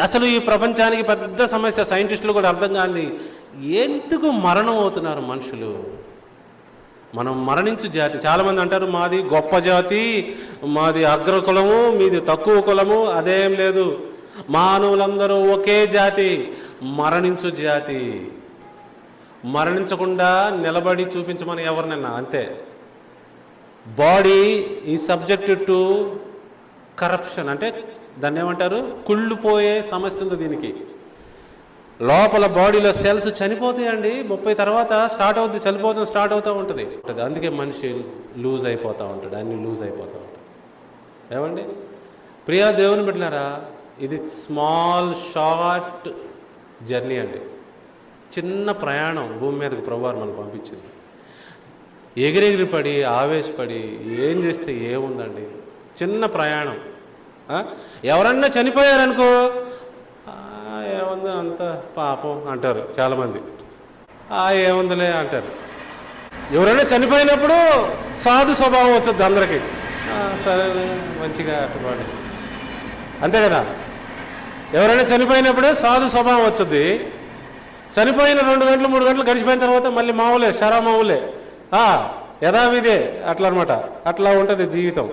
అసలు ఈ ప్రపంచానికి పెద్ద సమస్య సైంటిస్టులు కూడా అర్థం కాని ఎందుకు మరణం అవుతున్నారు మనుషులు? మనం మరణించు జాతి. చాలామంది అంటారు మాది గొప్ప జాతి మాది అగ్ర కులము మీది తక్కువ కులము అదేం లేదు. మానవులందరూ ఒకే జాతి మరణించు జాతి. మరణించకుండా నిలబడి చూపించమని ఎవరినన్నా అంతే. బాడీ ఈ సబ్జెక్ట్ టు కరప్షన్ అంటే దాన్ని ఏమంటారు? కుళ్ళిపోయే సమస్య ఉంది దీనికి. లోపల బాడీలో సెల్స్ చనిపోతాయండి. ముప్పై తర్వాత స్టార్ట్ అవుతుంది చనిపోతుంది స్టార్ట్ అవుతూ ఉంటుంది. ఉంటుంది. అందుకే మనిషి లూజ్ అయిపోతూ ఉంటాడు అన్ని లూజ్ అయిపోతూ ఉంటాడు ఏమండి? ప్రియా దేవుని బిడ్డలారా ఇది స్మాల్ షార్ట్ జర్నీ అండి. చిన్న ప్రయాణం భూమి మీదకి ప్రభువారు మనం పంపించింది. ఎగిరెగిరి పడి ఆవేశపడి ఏం చేస్తే ఏముందండి? చిన్న ప్రయాణం. ఎవరన్నా చనిపోయారనుకో ఏముంది అంత పాపం అంటారు చాలామంది. "ఆ, ఏముందిలే అంటారు. ఎవరైనా చనిపోయినప్పుడు సాధు స్వభావం వచ్చుద్ది అందరికీ. సరే మంచిగా అట్టుబాటు అంతే కదా? ఎవరైనా చనిపోయినప్పుడు సాధు స్వభావం వచ్చుద్ది. చనిపోయిన రెండు గంటలు మూడు గంటలు గడిచిపోయిన తర్వాత మళ్ళీ మామూలే షరా మామూలే యథావిదే అట్లా అనమాట అట్లా ఉంటుంది జీవితం.